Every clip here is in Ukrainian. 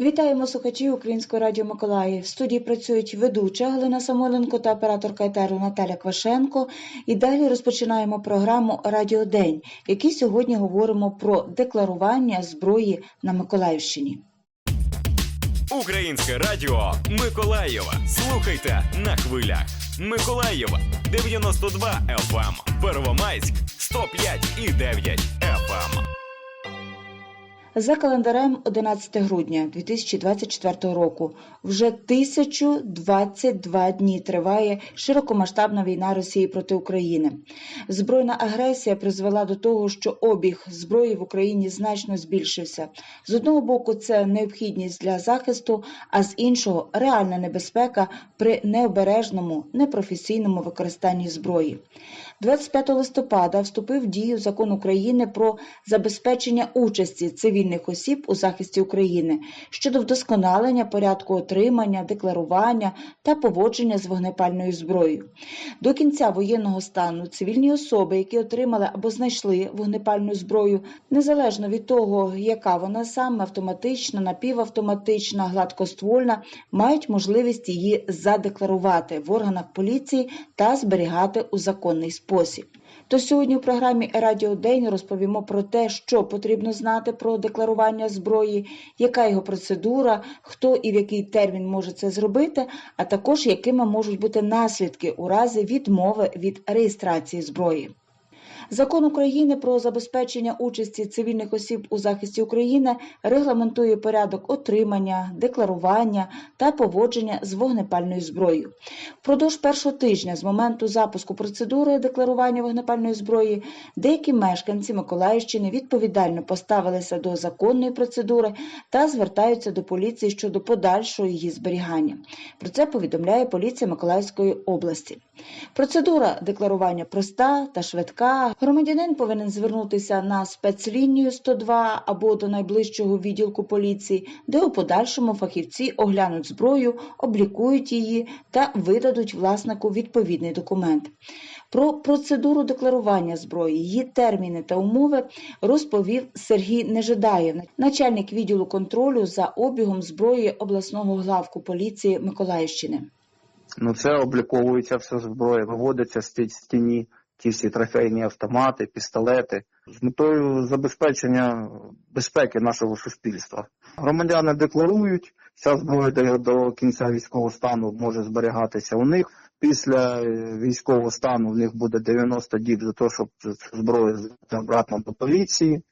Вітаємо слухачів Українського радіо Миколаїв. В студії працюють ведуча Галина Самойленко та операторка етеру Наталя Квашенко. І далі розпочинаємо програму Радіодень, в якій сьогодні говоримо про декларування зброї на Миколаївщині. Українське радіо Миколаєва. Слухайте на хвилях. Миколаєва 92 FM, Первомайськ 105 і 9 FM. За календарем 11 грудня 2024 року вже 1022 дні триває широкомасштабна війна Росії проти України. Збройна агресія призвела до того, що обіг зброї в Україні значно збільшився. З одного боку, це необхідність для захисту, а з іншого реальна небезпека при необережному, непрофесійному використанні зброї. 25 листопада вступив в дію закон України про забезпечення участі цивільних осіб у захисті України щодо вдосконалення порядку отримання, декларування та поводження з вогнепальною зброєю. До кінця воєнного стану цивільні особи, які отримали або знайшли вогнепальну зброю, незалежно від того, яка вона саме автоматична, напівавтоматична, гладкоствольна, мають можливість її задекларувати в органах поліції та зберігати у законний спосіб. То сьогодні у програмі Радіо День розповімо про те, що потрібно знати про декларування зброї, яка його процедура, хто і в який термін може це зробити, а також якими можуть бути наслідки у разі відмови від реєстрації зброї. Закон України про забезпечення участі цивільних осіб у захисті України регламентує порядок отримання, декларування та поводження з вогнепальною зброєю. Впродовж першого тижня з моменту запуску процедури декларування вогнепальної зброї деякі мешканці Миколаївщини відповідально поставилися до законної процедури та звертаються до поліції щодо подальшого її зберігання. Про це повідомляє поліція Миколаївської області. Процедура декларування проста та швидка. Громадянин повинен звернутися на спецлінію 102 або до найближчого відділку поліції, де у подальшому фахівці оглянуть зброю, облікують її та видадуть власнику відповідний документ. Про процедуру декларування зброї, її терміни та умови розповів Сергій Нежидаєв, начальник відділу контролю за обігом зброї обласного главку поліції Миколаївщини. Ну, це обліковується все зброя, виводиться з ті- з тіні ті всі трофейні автомати, пістолети з метою забезпечення безпеки нашого суспільства. Громадяни декларують, ця зброя до, до кінця військового стану може зберігатися у них. Після е, військового стану в них буде 90 діб за те, щоб зброю здати обратно до поліції.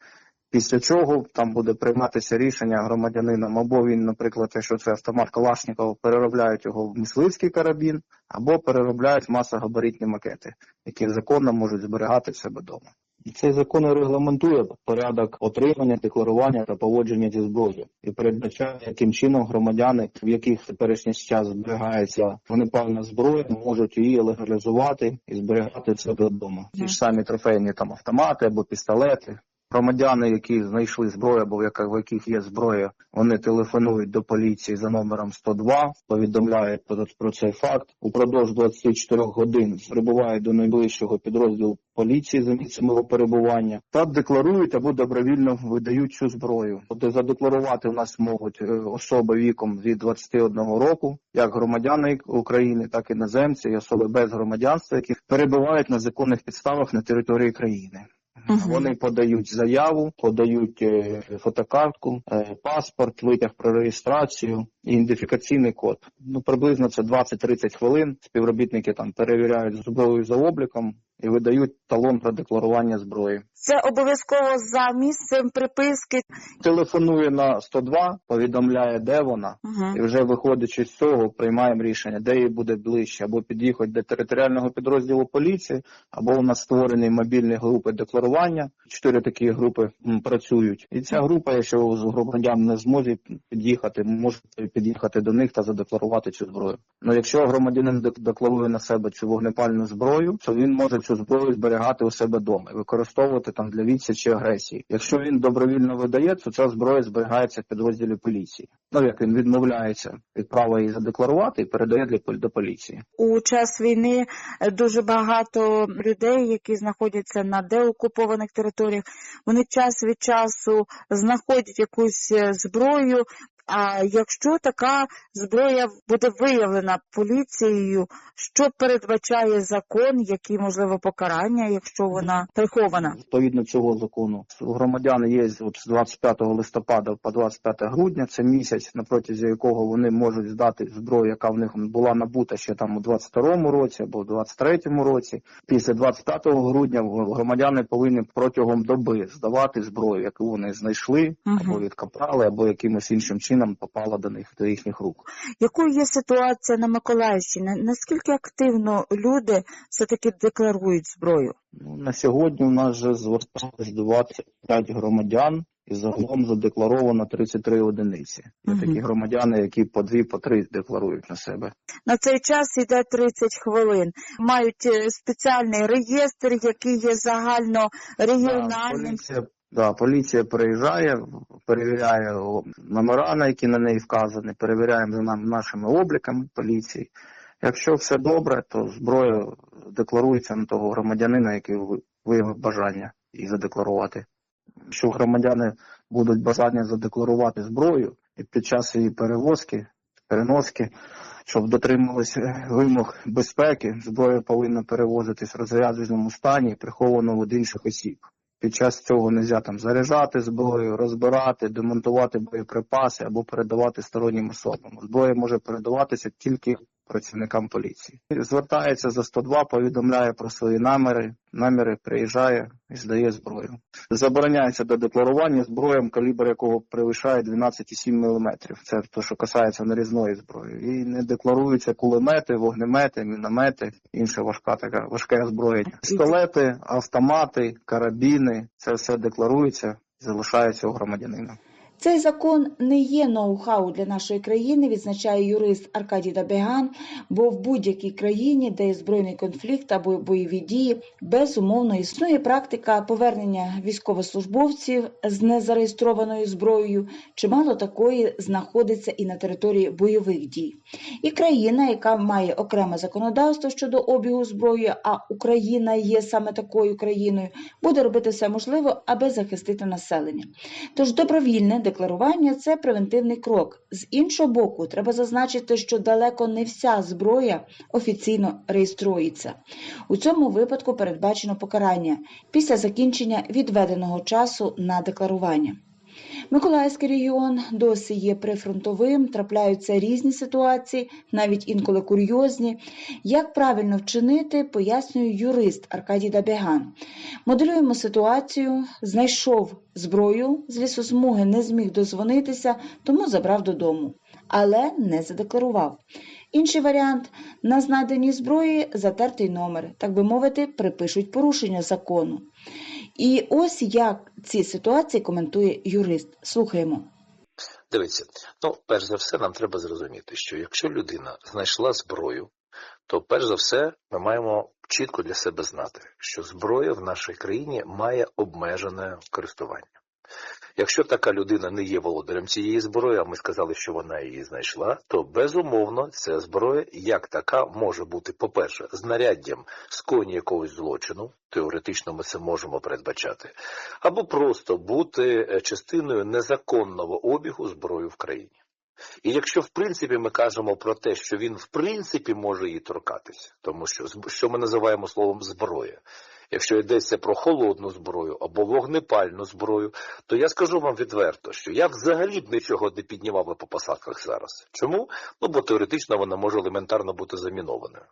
Після чого там буде прийматися рішення громадянином, або він, наприклад, якщо це автомат Калашникова, переробляють його в мисливський карабін, або переробляють масогабаритні макети, які законно можуть зберігати в себе вдома. І цей закон регламентує порядок отримання, декларування та поводження зі зброєю і передбачає, яким чином громадяни, в яких теперішній час зберігається вогнепальна зброя, можуть її легалізувати і зберігати в себе вдома. Ті ж самі трофейні там автомати або пістолети. Громадяни, які знайшли зброю або в яких, в є зброя, вони телефонують до поліції за номером 102, повідомляють про, цей факт. Упродовж 24 годин прибувають до найближчого підрозділу поліції за місцем його перебування та декларують або добровільно видають цю зброю. Тобто задекларувати у нас можуть е, особи віком від 21 року, як громадяни України, так і іноземці, і особи без громадянства, які перебувають на законних підставах на території країни. Мгм. Вони подають заяву, подають е, фотокартку, е, паспорт, витяг про реєстрацію ідентифікаційний код. Ну приблизно це 20-30 хвилин. Співробітники там перевіряють зброю за обліком і видають талон про декларування зброї. Це обов'язково за місцем приписки. Телефонує на 102, повідомляє, де вона, Угу. і вже виходячи з цього, приймаємо рішення, де їй буде ближче, або під'їхати до територіального підрозділу поліції, або у нас створені мобільні групи декларування. Чотири такі групи працюють. І ця група, якщо з громадян не зможе під'їхати, може під'їхати до них та задекларувати цю зброю. Ну якщо громадянин декларує на себе цю вогнепальну зброю, то він може цю зброю зберігати у себе вдома і використовувати там для відсічі агресії. Якщо він добровільно видає, то ця зброя зберігається в підрозділі поліції. Ну як він відмовляється від права її задекларувати і передає для до поліції. У час війни дуже багато людей, які знаходяться на деокупованих територіях, вони час від часу знаходять якусь е, зброю. А якщо така зброя буде виявлена поліцією, що передбачає закон, які можливо покарання, якщо вона прихована? Відповідно цього закону у громадян є от з 25 листопада по 25 грудня. Це місяць, на протязі якого вони можуть здати зброю, яка в них була набута ще там у 22-му році або у 23-му році. Після 25 грудня громадяни повинні протягом доби здавати зброю, яку вони знайшли або відкопали, або якимось іншим чином попала до них до їхніх рук. Якою є ситуація на Миколаївщині? Наскільки активно люди все-таки декларують зброю? Ну, на сьогодні у нас вже зверталось 25 громадян. І загалом задекларовано 33 одиниці. Є Мгм. такі громадяни, які по дві, по три декларують на себе. На цей час йде 30 хвилин. Мають е, спеціальний реєстр, який є загально Да, регіональним. поліція, да, поліція приїжджає, перевіряє номера, на які на неї вказані, перевіряємо за нашими обліками поліції. Якщо все добре, то зброя декларується на того громадянина, який ви- виявив бажання її задекларувати. Якщо громадяни будуть бажання задекларувати зброю і під час її перевозки, переноски, щоб дотримувалися е, вимог безпеки, зброя повинна перевозитись в розрядженому стані приховано від інших осіб. Під час цього не можна там заряджати зброю, розбирати, демонтувати боєприпаси або передавати стороннім особам. Зброя може передаватися тільки працівникам поліції. Звертається за 102, повідомляє про свої наміри, наміри приїжджає і здає зброю. Забороняється до декларування зброям, калібр якого перевищає 12,7 мм. Це те, що касається нарізної зброї. І не декларуються кулемети, вогнемети, міномети, інше важка така важке озброєння. Пістолети, автомати, карабіни це все декларується залишається у громадянина. Цей закон не є ноу-хау для нашої країни, відзначає юрист Аркадій Дабеган, бо в будь-якій країні, де є збройний конфлікт або бойові дії, безумовно існує практика повернення військовослужбовців з незареєстрованою зброєю. Чимало такої знаходиться і на території бойових дій. І країна, яка має окреме законодавство щодо обігу зброї, а Україна є саме такою країною, буде робити все можливе, аби захистити населення. Тож добровільне декларування це превентивний крок. З іншого боку, треба зазначити, що далеко не вся зброя офіційно реєструється. У цьому випадку передбачено покарання після закінчення відведеного часу на декларування. Миколаївський регіон досі є прифронтовим, трапляються різні ситуації, навіть інколи курйозні. Як правильно вчинити, пояснює юрист Аркадій Дабяган. Моделюємо ситуацію, знайшов зброю з лісосмуги, не зміг дозвонитися, тому забрав додому, але не задекларував. Інший варіант на знайденій зброї затертий номер, так би мовити, припишуть порушення закону. І ось як ці ситуації коментує юрист. Слухаємо. Дивіться, ну перш за все, нам треба зрозуміти, що якщо людина знайшла зброю, то перш за все ми маємо чітко для себе знати, що зброя в нашій країні має обмежене користування. Якщо така людина не є володарем цієї зброї, а ми сказали, що вона її знайшла, то безумовно ця зброя як така може бути, по-перше, знаряддям скоєння якогось злочину, теоретично ми це можемо передбачати, або просто бути е, частиною незаконного обігу зброї в країні. І якщо в принципі ми кажемо про те, що він в принципі може її торкатися, тому що що ми називаємо словом зброя. Якщо йдеться про холодну зброю або вогнепальну зброю, то я скажу вам відверто, що я взагалі б нічого не піднімав би по посадках зараз. Чому? Ну бо теоретично вона може елементарно бути замінованою.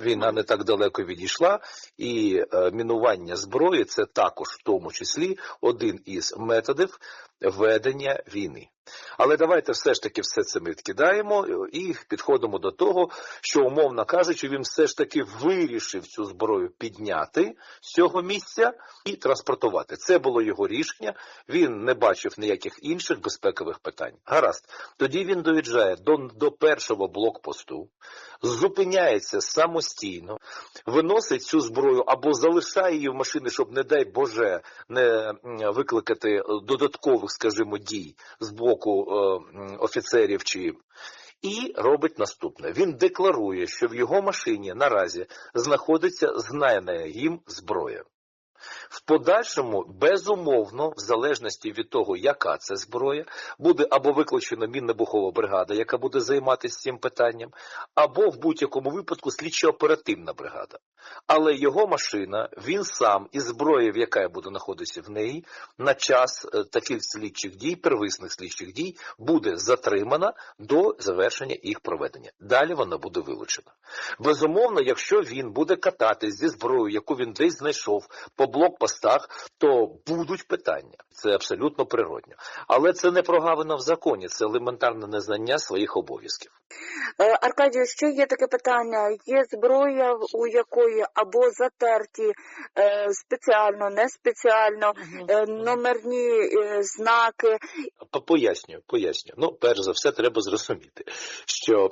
Війна не так далеко відійшла, і е, мінування зброї це також в тому числі один із методів ведення війни. Але давайте все ж таки все це ми відкидаємо і підходимо до того, що, умовно кажучи, він все ж таки вирішив цю зброю підняти з цього місця і транспортувати. Це було його рішення. Він не бачив ніяких інших безпекових питань. Гаразд, тоді він доїжджає до, до першого блокпосту, зупиняється самостійно, виносить цю зброю або залишає її в машині, щоб, не дай Боже, не викликати додаткових, скажімо, дій з боку боку е, офіцерів чи і робить наступне: він декларує, що в його машині наразі знаходиться знайна їм зброя. В подальшому, безумовно, в залежності від того, яка це зброя, буде або викличена мінно-бухова бригада, яка буде займатися цим питанням, або в будь-якому випадку слідчо-оперативна бригада. Але його машина, він сам і зброя, яка буде знаходитися в неї, на час е, таких слідчих дій, первисних слідчих дій, буде затримана до завершення їх проведення. Далі вона буде вилучена. Безумовно, якщо він буде кататись зі зброєю, яку він десь знайшов по блокпостах, то будуть питання. Це абсолютно природньо. Але це не прогавина в законі, це елементарне незнання своїх обов'язків. Е, Аркадію, ще є таке питання. Є зброя, у якої або затерті е, спеціально, не спеціально, е, номерні знаки. По- Пояснюю, пояснюю. Ну, перш за все, треба зрозуміти, що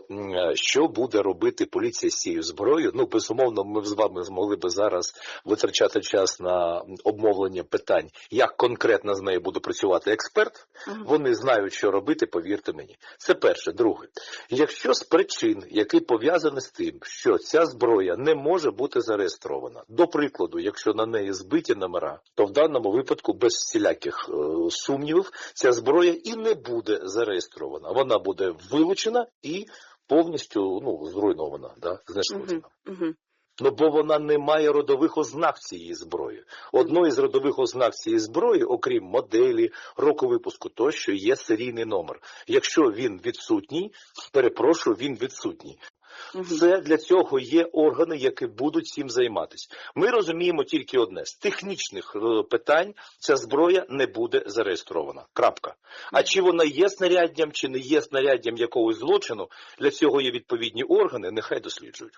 що буде робити поліція з цією зброєю. Ну, безумовно, ми б з вами змогли би зараз витрачати час на обмовлення питань, як конкретно з нею буде працювати експерт. Вони знають, що робити, повірте мені. Це перше. Друге, якщо з причин, які пов'язані з тим, що ця зброя не може бути зареєстрована, до прикладу, якщо на неї збиті номера, то в даному випадку без всіляких е, сумнівів ця зброя і не буде зареєстрована. Вона буде вилучена і повністю ну зруйнована, да, знешкоджена. Угу. Ну бо вона не має родових ознак цієї зброї. Одною з родових ознак цієї зброї, окрім моделі, року випуску, тощо є серійний номер. Якщо він відсутній, перепрошую, він відсутній. Це для цього є органи, які будуть цим займатися. Ми розуміємо тільки одне: з технічних е, питань ця зброя не буде зареєстрована. Крапка. А чи вона є снаряддям, чи не є снаряддям якогось злочину, для цього є відповідні органи, нехай досліджують.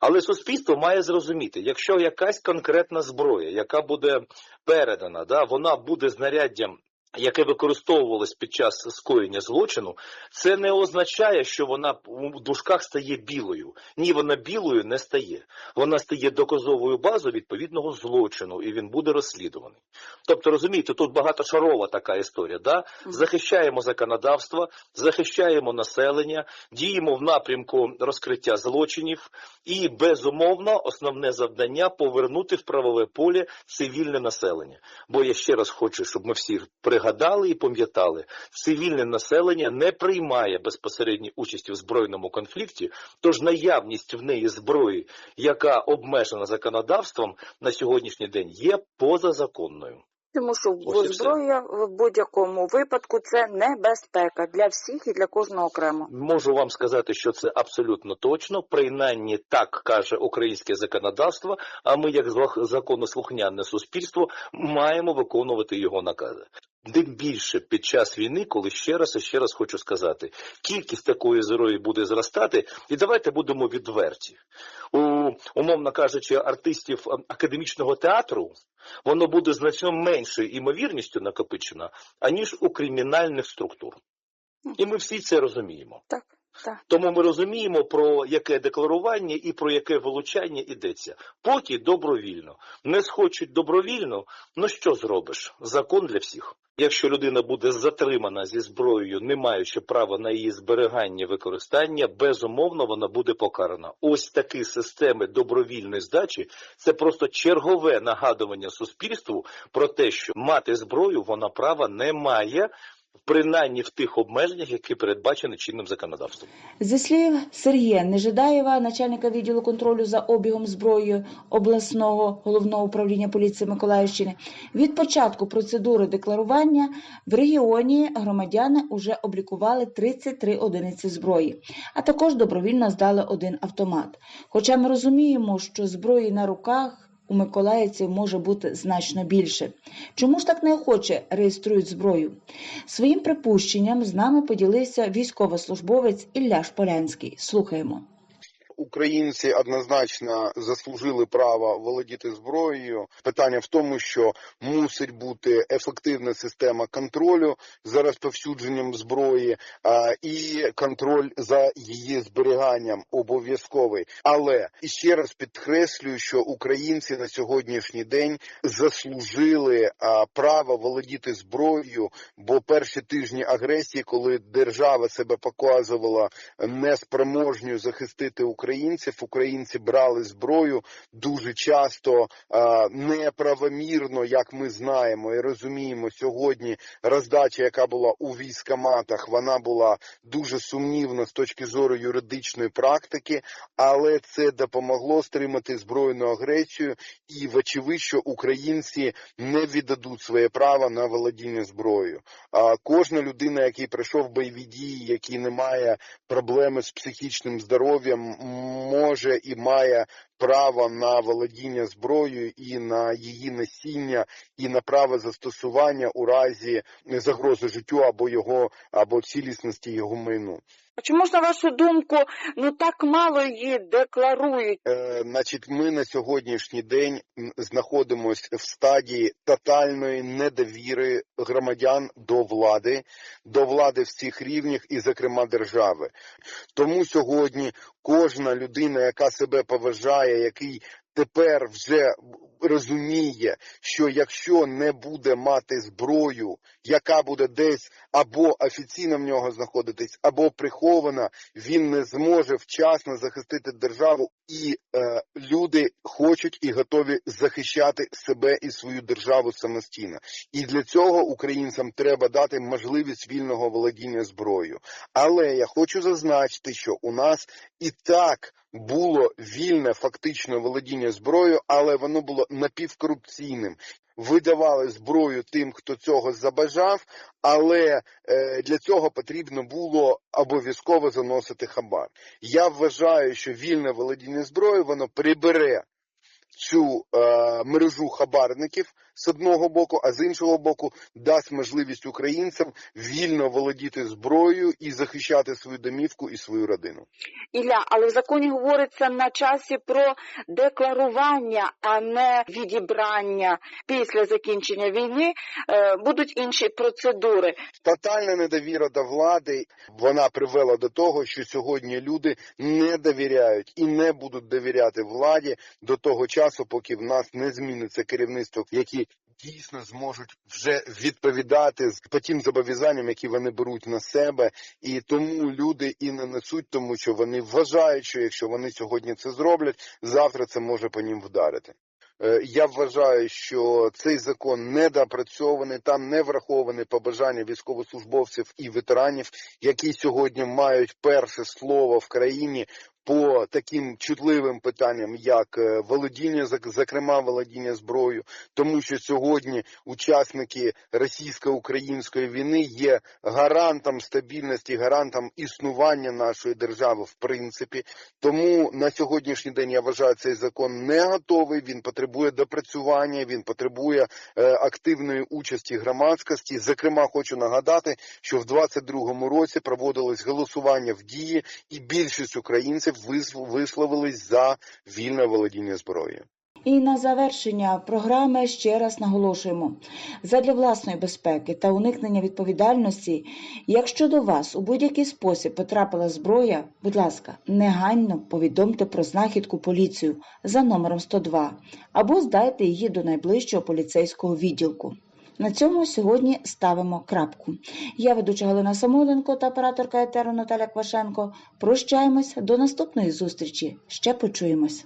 Але суспільство має зрозуміти, якщо якась конкретна зброя, яка буде передана, да, вона буде знаряддям, яке використовувалось під час скоєння злочину, це не означає, що вона в дужках стає білою. Ні, вона білою не стає. Вона стає доказовою базою відповідного злочину, і він буде розслідуваний. Тобто, розумієте, тут багатошарова така історія. Да? Захищаємо законодавство, захищаємо населення, діємо в напрямку розкриття злочинів, і безумовно основне завдання повернути в правове поле цивільне населення. Бо я ще раз хочу, щоб ми всі пригадали і пам'ятали, цивільне населення не приймає безпосередньої участі в збройному конфлікті, тож наявність в неї зброї, яка обмежена законодавством на сьогоднішній день, є позазаконною. Тому що Ось зброя в будь-якому випадку це небезпека для всіх і для кожного окремо. Можу вам сказати, що це абсолютно точно. Принаймні так каже українське законодавство. А ми, як законослухняне суспільство, маємо виконувати його накази. Тим більше під час війни, коли ще раз і ще раз хочу сказати, кількість такої зброї буде зростати, і давайте будемо відверті. У умовно кажучи, артистів е, академічного театру воно буде значно меншою імовірністю накопичено, аніж у кримінальних структур. І ми всі це розуміємо. Так, Тому ми розуміємо, про яке декларування і про яке вилучання йдеться. Поки добровільно. Не схочуть добровільно, ну що зробиш? Закон для всіх. Якщо людина буде затримана зі зброєю, не маючи права на її зберігання використання, безумовно вона буде покарана. Ось такі системи добровільної здачі це просто чергове нагадування суспільству про те, що мати зброю вона права не має, принаймні в тих обмеженнях, які передбачені чинним законодавством. Зі слів Сергія Нежидаєва, начальника відділу контролю за обігом зброєю обласного головного управління поліції Миколаївщини, від початку процедури декларування в регіоні громадяни вже облікували 33 одиниці зброї, а також добровільно здали один автомат. Хоча ми розуміємо, що зброї на руках у миколаївців може бути значно більше. Чому ж так неохоче реєструють зброю? Своїм припущенням з нами поділився військовослужбовець Ілля Шполянський. Слухаємо. Українці однозначно заслужили право володіти зброєю. Питання в тому, що мусить бути ефективна система контролю за розповсюдженням зброї і контроль за її зберіганням обов'язковий. Але ще раз підкреслюю, що українці на сьогоднішній день заслужили право володіти зброєю, бо перші тижні агресії, коли держава себе показувала неспроможною захистити українців, українці брали зброю дуже часто а, неправомірно, як ми знаємо і розуміємо сьогодні. Роздача, яка була у військоматах, вона була дуже сумнівна з точки зору юридичної практики, але це допомогло стримати збройну агресію, і вочевидь, що українці не віддадуть своє право на володіння зброєю. А кожна людина, який пройшов бойові дії, який не має проблеми з психічним здоров'ям, може і має право на володіння зброєю і на її носіння, і на право застосування у разі загрози життю або його або цілісності його майну. А чому ж, вашу думку, ну так мало її декларують? Е, значить, ми на сьогоднішній день знаходимося в стадії тотальної недовіри громадян до влади, до влади всіх рівнів і, зокрема, держави. Тому сьогодні кожна людина, яка себе поважає, який тепер вже розуміє, що якщо не буде мати зброю, яка буде десь або офіційно в нього знаходитись, або прихована, він не зможе вчасно захистити державу, і е, люди хочуть і готові захищати себе і свою державу самостійно. І для цього українцям треба дати можливість вільного володіння зброєю. Але я хочу зазначити, що у нас і так було вільне фактично володіння зброєю, але воно було напівкорупційним. Видавали зброю тим, хто цього забажав, але е, для цього потрібно було обов'язково заносити хабар. Я вважаю, що вільне володіння зброєю воно прибере цю е, мережу хабарників з одного боку, а з іншого боку дасть можливість українцям вільно володіти зброєю і захищати свою домівку і свою родину. Ілля, але в законі говориться на часі про декларування, а не відібрання після закінчення війни. Е, будуть інші процедури. Тотальна недовіра до влади вона привела до того, що сьогодні люди не довіряють і не будуть довіряти владі до того часу, поки в нас не зміниться керівництво, які дійсно зможуть вже відповідати по тим зобов'язанням, які вони беруть на себе, і тому люди і не несуть, тому що вони вважають, що якщо вони сьогодні це зроблять, завтра це може по ним вдарити. Е, Я вважаю, що цей закон недопрацьований, там не враховані побажання військовослужбовців і ветеранів, які сьогодні мають перше слово в країні по таким чутливим питанням, як е, володіння, зокрема володіння зброєю, тому що сьогодні учасники російсько-української війни є гарантом стабільності, гарантом існування нашої держави, в принципі. Тому на сьогоднішній день я вважаю, цей закон не готовий. Він потребує допрацювання, він потребує е, активної участі громадськості. Зокрема, хочу нагадати, що в 22-му році проводилось голосування в дії, і більшість українців висловились за вільне володіння зброєю. І на завершення програми ще раз наголошуємо: задля власної безпеки та уникнення відповідальності, якщо до вас у будь-який спосіб потрапила зброя, будь ласка, негайно повідомте про знахідку поліцію за номером 102 або здайте її до найближчого поліцейського відділку. На цьому сьогодні ставимо крапку. Я ведуча Галина Самойленко та операторка етеру Наталя Квашенко. Прощаємось до наступної зустрічі. Ще почуємось.